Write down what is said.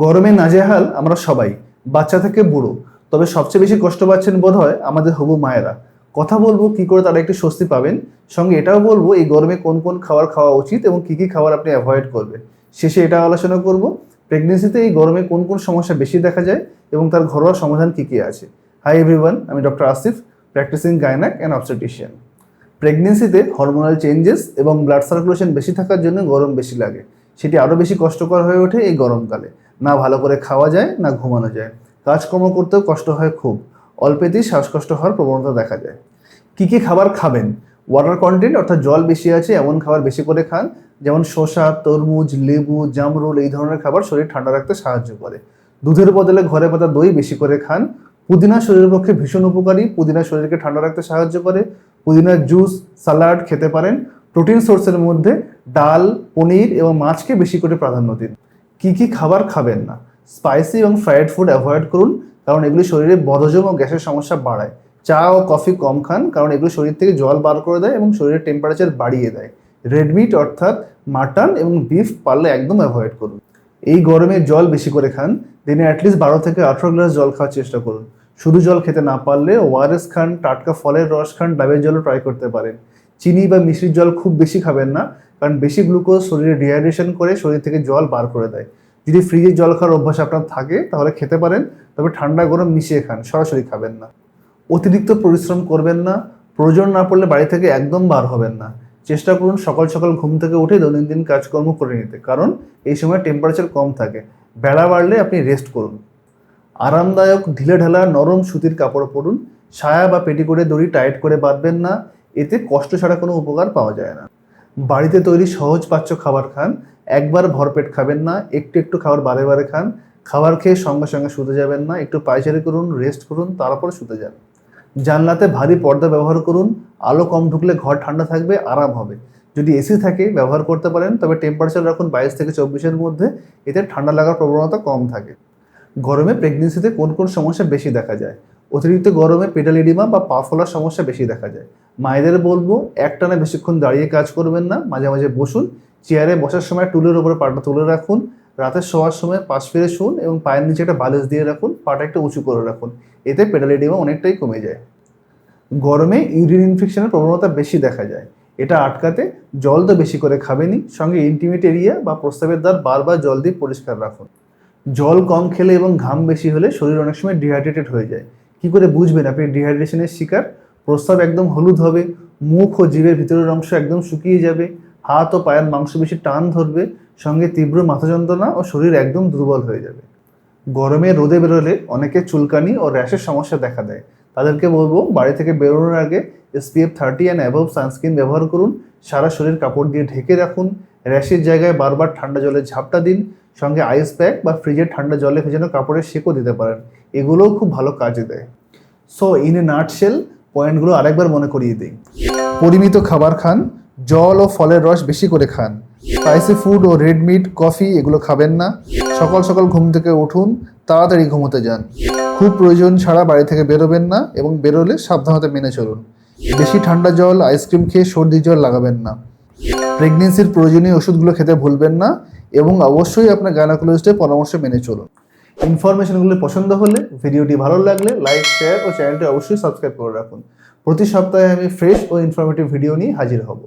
গরমে নাজেহাল আমরা সবাই, বাচ্চা থেকে বুড়ো। তবে সবচেয়ে বেশি কষ্ট পাচ্ছেন বোধ হয় আমাদের হবু মায়েরা। কথা বলব কি করে তারা একটু স্বস্তি পাবেন। সঙ্গে এটাও বলব, এই গরমে কোন কোন খাবার খাওয়া উচিত এবং কি কি খাবার আপনি অ্যাভয়েড করবে। শেষে এটা আলোচনা করব প্রেগনেন্সিতে এই গরমে কোন কোন সমস্যা বেশি দেখা যায় এবং তার ঘরোয়া সমাধান কি কি আছে। হাই এভরিওয়ান আমি doctor Asif practising gynaec and obstetrician প্রেগনেন্সিতে hormonal changes এবং ব্লাড সার্কুলেশন বেশি থাকার জন্য গরম বেশি লাগে। সেটি আরও বেশি কষ্টকর হয়ে ওঠে এই গরমকালে। না ভালো করে খাওয়া যায়, না ঘুমানো যায়। কাজকর্ম করতেও কষ্ট হয় খুব। অল্পেতেই শ্বাসকষ্ট হওয়ার প্রবণতা দেখা যায়। কি কি খাবার খাবেন? ওয়াটার কন্টেন্ট অর্থাৎ জল বেশি আছে, এমন খাবার বেশি করে খান, যেমন শসা, তরমুজ, লেবু, জামরুল, এই ধরনের খাবার শরীর ঠান্ডা রাখতে সাহায্য করে। দুধের বদলে ঘরে পাতা দই বেশি করে খান। পুদিনা শরীরের পক্ষে ভীষণ উপকারী। পুদিনা শরীরকে ঠান্ডা রাখতে সাহায্য করে। পুদিনার জুস সালাড খেতে পারেন। প্রোটিন সোর্সের মধ্যে ডাল, পনির এবং মাছকে বেশি করে প্রাধান্য দিন। কি কি খাবার খাবেন না? স্পাইসি এবং ফ্রাইড ফুড অ্যাভয়েড করুন, কারণ এগুলি শরীরে বদহজম ও গ্যাসের সমস্যা বাড়ায়। চা ও কফি কম খান, কারণ এগুলো শরীর থেকে জল বার করে দেয় এবং শরীরের টেম্পারেচার বাড়িয়ে দেয়। রেড মিট অর্থাৎ মাটন এবং বিফ পারলে একদম অ্যাভয়েড করুন। এই গরমে জল বেশি করে খান, দিনে অ্যাটলিস্ট বারো থেকে আঠারো গ্লাস জল খাওয়ার চেষ্টা করুন। শুধু জল খেতে না পারলে ওআরএস খান, টাটকা ফলের রস খান, ডাবের জলও ট্রাই করতে পারেন। চিনি বা মিষ্টির জল খুব বেশি খাবেন না, কারণ বেশি গ্লুকোজ শরীরে ডিহাইড্রেশন করে শরীর থেকে জল বার করে দেয়। যদি ফ্রিজের জল খাওয়ার অভ্যাস আপনার থাকে, তাহলে খেতে পারেন, তবে ঠান্ডা গরম মিশিয়ে খান, সরাসরি খাবেন না। অতিরিক্ত পরিশ্রম করবেন না, প্রয়োজন না পড়লে বাড়ি থেকে একদম বার হবেন না। চেষ্টা করুন সকাল সকাল ঘুম থেকে উঠে দৈনন্দিন কাজকর্ম করে নিতে, কারণ এই সময় টেম্পারেচার কম থাকে। বেড়া বাড়লে আপনি রেস্ট করুন। আরামদায়ক ঢিলে ঢালা নরম সুতির কাপড় পরুন ছায়া বা পেটিকোটে দড়ি টাইট করে বাঁধবেন না এতে কষ্ট ছাড়া কোনো উপকার পাওয়া যায় না। বাড়িতে তৈরি সহজ পাচ্য খাবার খান, একবার ভরপেট খাবেন না, একটু একটু খাবার বারে বারে খান, খাবার খেয়ে সঙ্গে সঙ্গে শুতে যাবেন না, একটু পায়চারি করুন রেস্ট করুন, তারপর শুতে যান। জানলাতে ভারী পর্দা ব্যবহার করুন, আলো কম ঢুকলে ঘর ঠান্ডা থাকবে, আরাম হবে। যদি এসি থাকে, ব্যবহার করতে পারেন, তবে টেম্পারেচার রাখুন বাইশ থেকে চব্বিশের মধ্যে, এতে ঠান্ডা লাগার প্রবণতা কম থাকে। গরমে প্রেগনেন্সিতে কোন কোন সমস্যা বেশি দেখা যায়? অতিরিক্ত গরমে পেডালিডিমা বা পা ফোলার সমস্যা বেশি দেখা যায়। মায়েদের বলব, একটানা বেশিক্ষণ দাঁড়িয়ে কাজ করবেন না, মাঝে মাঝে বসুন, চেয়ারে বসার সময় টুলের উপরে পাটা তুলে রাখুন, রাতে শোয়ার সময় পাশ ফিরে শুন এবং পায়ের নিচে একটা বালিশ দিয়ে রাখুন, পাটা একটু উঁচু করে রাখুন, এতে পেটাল এডিমা অনেকটাই কমে যায়। গরমে ইউরিন ইনফেকশনের প্রবণতা বেশি দেখা যায়, এটা আটকাতে জল তো বেশি করে খাবেনই, সঙ্গে ইন্টিমেট এরিয়া বা প্রস্তাবের দ্বার বারবার জল দিয়ে পরিষ্কার রাখুন। জল কম খেলে এবং ঘাম বেশি হলে শরীর অনেক সময় ডিহাইড্রেটেড হয়ে যায়, কি করে বুঝবেন আপনি ডিহাইড্রেশনের শিকার? প্রস্তাব একদম হলুদ হবে, মুখ ও জীবের ভিতরের অংশ একদম শুকিয়ে যাবে, হাত ও পায়ের মাংস বেশি টান ধরবে, সঙ্গে তীব্র মাথা যন্ত্রণা ও শরীর একদম দুর্বল হয়ে যাবে। গরমে রোদে বেরোলে অনেকে চুলকানি ও র্যাশের সমস্যা দেখা দেয়। তাদেরকে বলব, বাড়ি থেকে বেরোনোর আগে SPF thirty and above sunscreen ব্যবহার করুন। সারা শরীর কাপড় দিয়ে ঢেকে রাখুন। র্যাশের জায়গায় বারবার ঠান্ডা জলে ঝাপটা দিন। সঙ্গে আইস প্যাক বা ফ্রিজের ঠান্ডা জলে ভেজানো কাপড়ের শেকও দিতে পারেন। এগুলোও খুব ভালো কাজে দেয়। সো ইন এ নাটশেল পয়েন্টগুলো আরেকবার মনে করিয়ে দিই। পরিমিত খাবার খান, জল ও ফলের রস বেশি করে খান। স্পাইসি ফুড ও রেড মিট, কফি এগুলো খাবেন না। সকাল সকাল ঘুম থেকে উঠুন, তাড়াতাড়ি ঘুমোতে যান। খুব প্রয়োজন ছাড়া বাড়ি থেকে বেরোবেন না এবং বেরোলে সাবধানতা মেনে চলুন। বেশি ঠান্ডা জল, আইসক্রিম খেয়ে সর্দি জল লাগাবেন না। প্রেগনেন্সির প্রয়োজনীয় ওষুধগুলো খেতে ভুলবেন না এবং অবশ্যই আপনার গাইনোকোলজিস্টের পরামর্শ মেনে চলুন। ইনফরমেশনগুলো পছন্দ হলে ভিডিওটি ভালো লাগলে লাইক শেয়ার ও চ্যানেলটি অবশ্যই সাবস্ক্রাইব করে রাখুন। প্রতি সপ্তাহে আমি ফ্রেশ ও ইনফরমেটিভ ভিডিও নিয়ে হাজির হব.